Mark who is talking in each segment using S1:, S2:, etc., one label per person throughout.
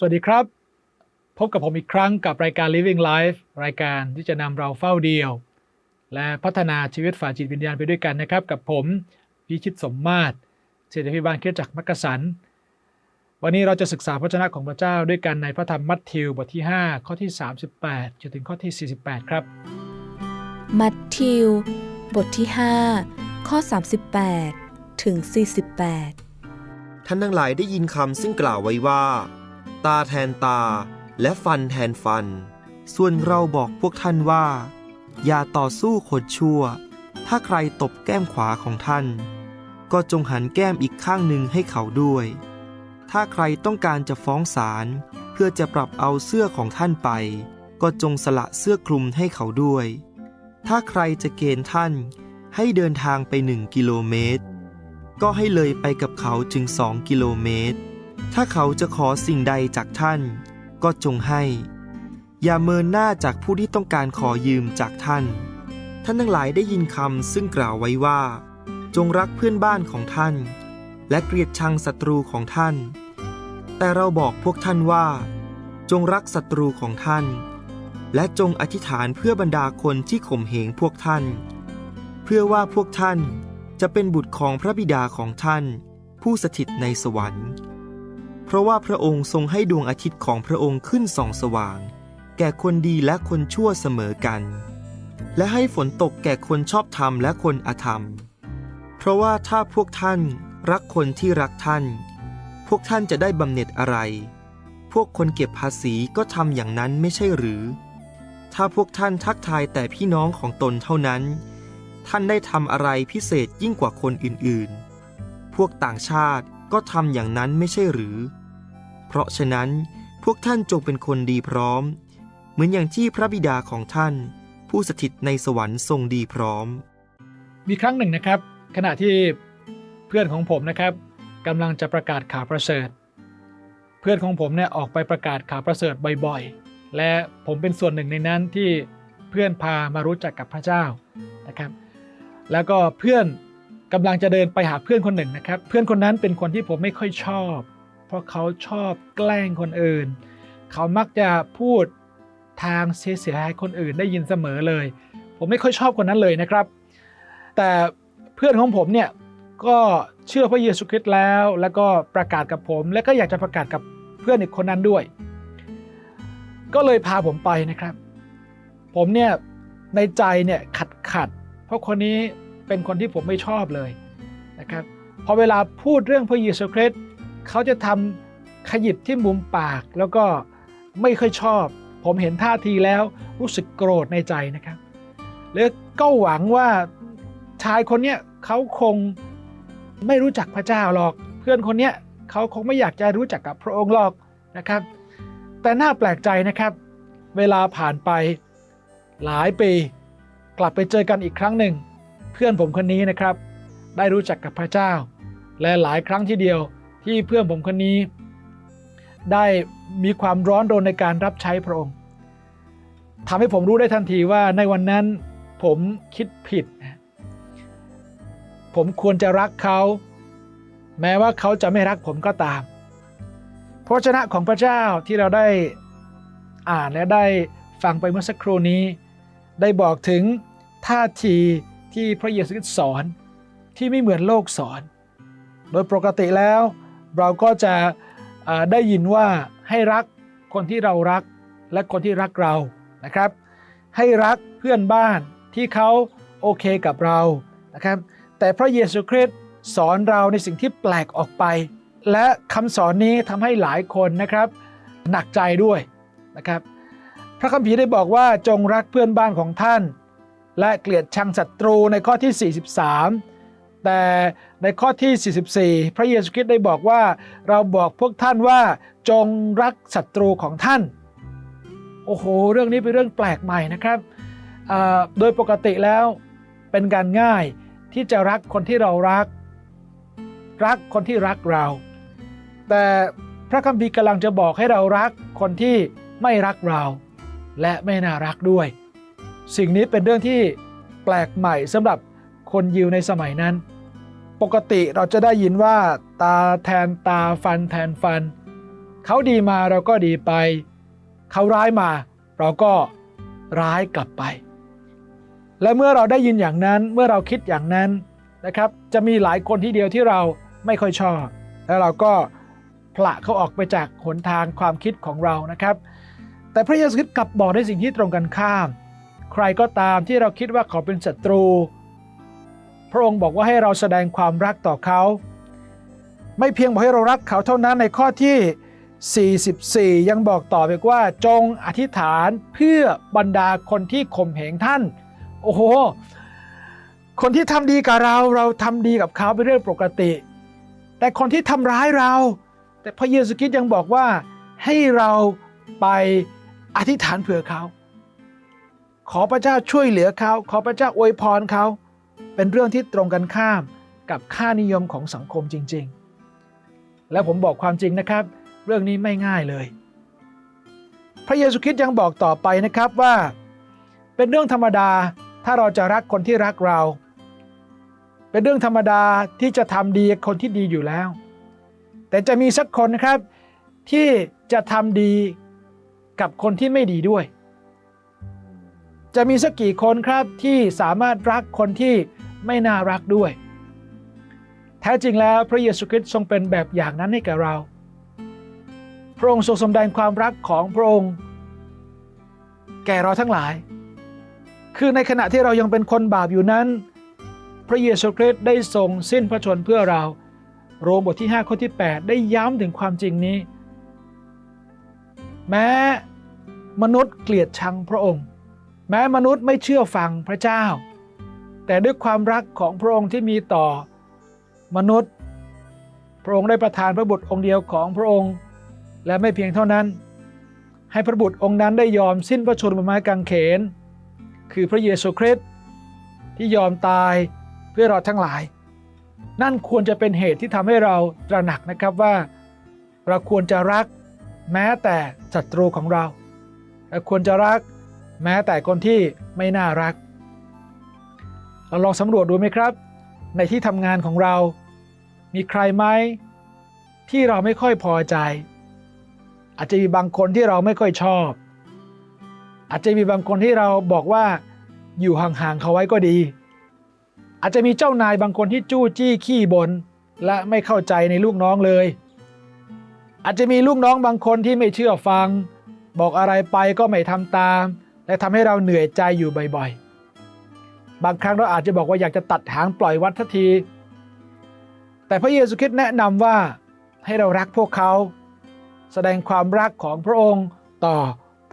S1: สวัสดีครับ พบกับผมอีกครั้งกับรายการ Living Life รายการที่จะนำเราเฝ้าเดียว และพัฒนาชีวิตฝ่ายจิตวิญญาณไปด้วยกันนะครับ กับผมพิชิตสมมาตรเศรษฐพิบาลคริสตจักรมักกะสัน วันนี้เราจะศึกษาพระชนะของพระเจ้าด้วยกันในพระธรรมมัทธิวบทที่ 5 ข้อที่ 38จนถึงข้อที่ 48 ครับ
S2: มัทธิว บทที่ 5 ข้อ 38 ถึง 48
S3: ท่านทั้งหลายได้ยินคำซึ่งกล่าวไว้ว่า ตาแทนตา และฟันแทนฟัน ส่วนเราบอกพวกท่านว่า อย่าต่อสู้คนชั่ว ถ้าใครตบแก้มขวาของท่าน ก็จงหันแก้มอีกข้างหนึ่งให้เขาด้วย ถ้าใครต้องการจะฟ้องศาลเพื่อจะปรับเอาเสื้อของท่านไป ก็จงสละเสื้อคลุมให้เขาด้วย ถ้าใครจะเกณฑ์ท่านให้เดินทางไปหนึ่งกิโลเมตร ก็ให้เลยไปกับเขาถึงสองกิโลเมตร ถ้าเขาจะขอสิ่งใดจากท่าน ก็จงให้ อย่าเมินหน้าจากผู้ที่ต้องการขอยืมจากท่าน ท่านทั้งหลายได้ยินคำซึ่งกล่าวไว้ว่า จงรักเพื่อนบ้านของท่าน และเกลียดชังศัตรูของท่าน แต่เราบอกพวกท่านว่า จงรักศัตรูของท่าน และจงอธิษฐานเพื่อบรรดาคนที่ข่มเหงพวกท่าน เพื่อว่าพวกท่านจะเป็นบุตรของพระบิดาของท่าน ผู้สถิตในสวรรค์ เพราะว่าพระองค์ทรงให้ดวงอาทิตย์ของพระองค์ขึ้นส่องสว่าง แก่คนดีและคนชั่วเสมอกัน และให้ฝนตกแก่คนชอบธรรมและคนอธรรม เพราะว่าถ้าพวกท่านรักคนที่รักท่าน พวกท่านจะได้บำเหน็จอะไร พวกคนเก็บภาษีก็ทำอย่างนั้นไม่ใช่หรือ ถ้าพวกท่านทักทายแต่พี่น้องของตนเท่านั้น ท่านได้ทำอะไรพิเศษยิ่งกว่าคนอื่นๆ พวกต่างชาติก็ทำอย่างนั้นไม่ใช่หรือ เพราะฉะนั้นพวกท่านจงเป็นคนดีพร้อม เหมือนอย่างที่พระบิดาของท่าน ผู้สถิตในสวรรค์ทรงดีพร้อม
S1: มีครั้งหนึ่งนะครับ ขณะที่เพื่อนของผมนะครับกำลังจะประกาศข่าวประเสริฐ เพื่อนของผมเนี่ยออกไปประกาศข่าวประเสริฐบ่อยๆ และผมเป็นส่วนหนึ่งในนั้นที่เพื่อนพามารู้จักกับพระเจ้านะครับ แล้วก็เพื่อนกำลังจะเดินไปหาเพื่อนคนหนึ่งนะครับ เพื่อนคนนั้นเป็นคนที่ผมไม่ค่อยชอบ เพราะเขาชอบแกล้งคนอื่น เขามักจะพูดทางเสียหายคนอื่นได้ยินเสมอเลย ผมไม่ค่อยชอบคนนั้นเลยนะครับ แต่เพื่อนของผมเนี่ยก็เชื่อพระเยซูคริสต์แล้ว แล้วก็ประกาศกับผม และก็อยากจะประกาศกับเพื่อนอีกคนนั้นด้วย ก็เลยพาผมไปนะครับ ผมเนี่ยในใจเนี่ยขัดขัด เพราะคนนี้เป็นคนที่ผมไม่ชอบเลยนะครับพอเวลาพูดเรื่องพระเยซูคริสต์ เขาจะทำขยิบที่มุมปากแล้วก็ไม่ค่อยชอบ ผมเห็นท่าทีแล้วรู้สึกโกรธในใจนะครับแล้วก็หวังว่าชายคนเนี้ยเขาคงไม่รู้จักพระเจ้าหรอก เพื่อนคนเนี้ยเขาคงไม่อยากจะรู้จักกับพระองค์หรอกนะครับ แต่น่าแปลกใจนะครับ เวลาผ่านไปหลายปี กลับไปเจอกันอีกครั้งหนึ่ง เพื่อนผมคนนี้นะครับ ได้รู้จักกับพระเจ้า และหลายครั้งทีเดียว ที่เพื่อนผมคนนี้ ได้มีความร้อนรนในการรับใช้พระองค์ทำให้ผมรู้ได้ทันทีว่าในวันนั้นผมคิดผิด ผมควรจะรักเขา แม้ว่าเขาจะไม่รักผมก็ตามพระวจนะของพระเจ้าที่เราได้อ่านและได้ฟังไปเมื่อสักครู่นี้ ได้บอกถึงท่าทีที่พระเยซูคริสต์สอนที่ไม่เหมือนโลกสอน โดยปกติแล้ว เราก็จะได้ยินว่าให้รักคนที่เรารักและคนที่รักเรานะครับ ให้รักเพื่อนบ้านที่เขาโอเคกับเรานะครับ แต่พระเยซูคริสต์สอนเราในสิ่งที่แปลกออกไป และคำสอนนี้ทำให้หลายคนนะครับหนักใจด้วยนะครับ พระคัมภีร์ได้บอกว่าจงรักเพื่อนบ้านของท่าน และเกลียดชังศัตรูในข้อที่ 43 แต่ในข้อที่ 44 พระเยซูคริสต์ได้บอกว่า เราบอกพวกท่านว่าจงรักศัตรูของท่าน โอ้โห เรื่องนี้เป็นเรื่องแปลกใหม่นะครับ โดยปกติแล้วเป็นการง่ายที่จะรักคนที่เรารัก รักคนที่รักเรา แต่พระคัมภีร์กำลังจะบอกให้เรารักคนที่ไม่รักเรา และไม่น่ารักด้วย สิ่งนี้เป็นเรื่องที่แปลกใหม่สำหรับ คนยิวในสมัยนั้น ปกติเราจะได้ยินว่าตาแทนตาฟันแทนฟัน เขาดีมาเราก็ดีไป เขาร้ายมา เราก็ร้ายกลับไป และเมื่อเราได้ยินอย่างนั้นเมื่อเราคิดอย่างนั้นนะครับ จะมีหลายคนที่เดียวที่เราไม่ค่อยชอบ แล้วเราก็ผละเขาออกไปจากหนทางความคิดของเรานะครับ แต่พระเยซูคริสต์กลับบอกในสิ่งที่ตรงกันข้าม ใครก็ตามที่เราคิดว่าเขาเป็นศัตรู พระองค์บอกว่าให้เราแสดงความรักต่อเขา ไม่เพียงบอกให้เรารักเขาเท่านั้นในข้อที่ 44 ยังบอกต่อไปว่าจงอธิษฐานเพื่อบรรดาคนที่ข่มเหงท่าน โอ้โห คนที่ทำดีกับเราเราทำดีกับเขาเป็นเรื่องปกติ แต่คนที่ทำร้ายเรา แต่พระเยซูคริสต์ยังบอกว่าให้เราไปอธิษฐานเผื่อเขา ขอพระเจ้าช่วยเหลือเขา ขอพระเจ้าอวยพรเขา เป็นเรื่องที่ตรงกันข้ามกับค่านิยมของสังคมจริง ๆ แล้วผมบอกความจริงนะครับ เรื่องนี้ไม่ง่ายเลย พระเยซูคริสต์ยังบอกต่อไปนะครับว่า เป็นเรื่องธรรมดาถ้าเราจะรักคนที่รักเรา เป็นเรื่องธรรมดาที่จะทำดีกับคนที่ดีอยู่แล้ว แต่จะมีสักคนนะครับที่จะทำดีกับคนที่ไม่ดีด้วย จะมีสักกี่คนครับที่สามารถรักคนที่ไม่น่ารักด้วย แท้จริงแล้วพระเยซูคริสต์ทรงเป็นแบบอย่างนั้นให้แก่เรา พระองค์ทรงสำแดงความรักของพระองค์ แก่เราทั้งหลาย คือในขณะที่เรายังเป็นคนบาปอยู่นั้น พระเยซูคริสต์ได้ทรงสิ้นพระชนเพื่อเรา โรมบทที่5ข้อที่ 8 ได้ย้ำถึงความจริงนี้ แม้มนุษย์เกลียดชังพระองค์ แม้มนุษย์ไม่เชื่อฟังพระเจ้า แต่ด้วยความรักของพระองค์ที่มีต่อมนุษย์ พระองค์ได้ประทานพระบุตรองค์เดียวของพระองค์ และไม่เพียงเท่านั้น ให้พระบุตรองค์นั้นได้ยอมสิ้นพระชนม์บนไม้กางเขน คือพระเยซูคริสต์ที่ยอมตายเพื่อเราทั้งหลาย นั่นควรจะเป็นเหตุที่ทำให้เราตระหนักนะครับว่า เราควรจะรักแม้แต่ศัตรูของเราเราควรจะรัก แม้แต่คนที่ไม่น่ารัก เราลองสำรวจดูไหมครับ ในที่ทำงานของเรา มีใครไหมที่เราไม่ค่อยพอใจ อาจจะมีบางคนที่เราไม่ค่อยชอบ อาจจะมีบางคนที่เราบอกว่าอยู่ห่างๆเขาไว้ก็ดี อาจจะมีเจ้านายบางคนที่จู้จี้ขี้บนและไม่เข้าใจในลูกน้องเลย อาจจะมีลูกน้องบางคนที่ไม่เชื่อฟัง บอกอะไรไปก็ไม่ทำตาม และทำให้เราเหนื่อยใจอยู่บ่อยๆ บางครั้งเราอาจจะบอกว่าอยากจะตัดหางปล่อยวัดทันที แต่พระเยซูคริสต์แนะนำว่าให้เรารักพวกเขา แสดงความรักของพระองค์ต่อ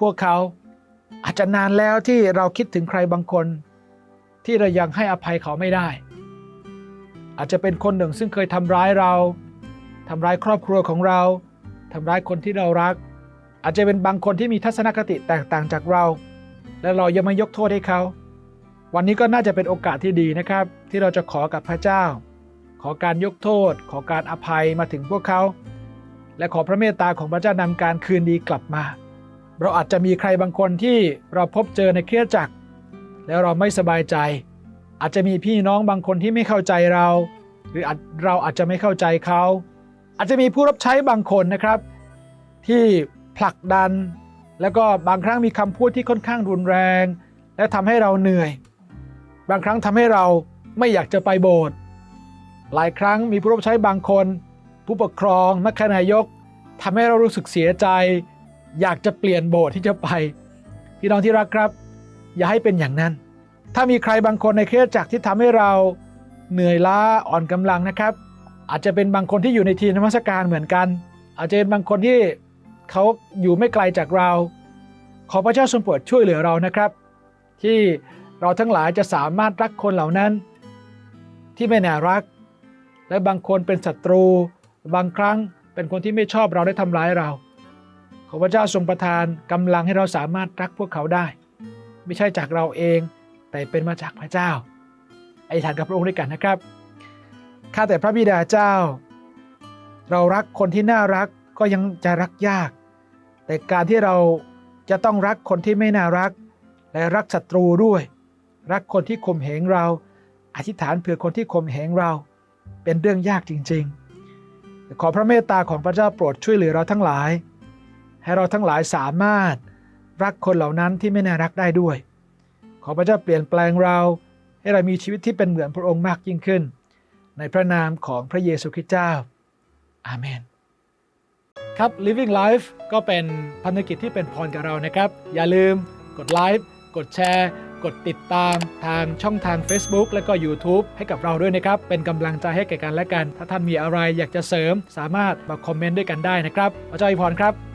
S1: พวกเขา อาจจะนานแล้วที่เราคิดถึงใครบางคน ที่เรายังให้อภัยเขาไม่ได้ อาจจะเป็นคนหนึ่งซึ่งเคยทำร้ายเราทำร้ายครอบครัวของเราทำร้ายคนที่เรารัก อาจจะเป็นบางคนที่มีทัศนคติแตกต่างจากเรา และเรายังไม่ยกโทษให้เขา วันนี้ก็น่าจะเป็นโอกาสที่ดีนะครับ ที่เราจะขอกับพระเจ้า ขอการยกโทษ ขอการอภัยมาถึงพวกเขา และขอพระเมตตาของพระเจ้านำการคืนดีกลับมา เราอาจจะมีใครบางคนที่เราพบเจอในเครียดจักร แล้วเราไม่สบายใจ อาจจะมีพี่น้องบางคนที่ไม่เข้าใจเรา หรืออเราอาจจะไม่เข้าใจเขา อาจจะมีผู้รับใช้บางคนนะครับ ที่ผลักดัน แล้วก็บางครั้งมีคำพูดที่ค่อนข้างรุนแรง และทำให้เราเหนื่อย บางครั้งทำให้เราไม่อยากจะไปโบสถ์หลายครั้งมีผู้รับใช้บางคน ผู้ปกครองมัคคณายกทำให้เรารู้สึกเสียใจ อยากจะเปลี่ยนโบสถ์ที่จะไป พี่น้องที่รักครับ อย่าให้เป็นอย่างนั้น ถ้ามีใครบางคนในเครือจักรที่ทำให้เราเหนื่อยล้าอ่อนกำลังนะครับ อาจจะเป็นบางคนที่อยู่ในทีมนมัสการเหมือนกัน อาจจะเป็นบางคนที่ เขาอยู่ไม่ไกลจากเรา ขอพระเจ้าทรงโปรดช่วยเหลือเรานะครับ ที่เราทั้งหลายจะสามารถรักคนเหล่านั้น ที่ไม่น่ารัก และบางคนเป็นศัตรู บางครั้งเป็นคนที่ไม่ชอบเราได้ทำร้ายเรา ขอพระเจ้าทรงประทานกำลังให้เราสามารถรักพวกเขาได้ ไม่ใช่จากเราเองแต่เป็นมาจากพระเจ้าไอ้ฐานกับพระองค์ด้วยกันนะครับข้าแต่พระบิดาเจ้า เรารักคนที่น่ารัก ก็ยังจะรักยาก แต่การที่เราจะต้องรักคนที่ไม่น่ารัก และรักศัตรูด้วย รักคนที่ข่มเหงเรา อธิษฐานเผื่อคนที่ข่มเหงเรา เป็นเรื่องยากจริง ๆ ขอพระเมตตาของพระเจ้าโปรดช่วยเหลือเราทั้งหลาย ให้เราทั้งหลายสามารถรักคนเหล่านั้นที่ไม่น่ารักได้ด้วย ขอพระเจ้าเปลี่ยนแปลงเราให้เรามีชีวิตที่เป็นเหมือนพระองค์มากยิ่งขึ้น ในพระนามของพระเยซูคริสต์เจ้า อาเมน ครับ Living Life ก็เป็นพันธกิจที่เป็นพรกับเรานะครับ อย่าลืมกดไลค์กดแชร์ กดติดตามทางช่องทาง Facebook และก็ YouTube ให้กับเราด้วยนะครับ เป็นกำลังใจให้แก่กันและกัน ถ้าท่านมีอะไรอยากจะเสริม สามารถมาคอมเมนต์ด้วยกันได้นะครับอาจาอวยพรครับ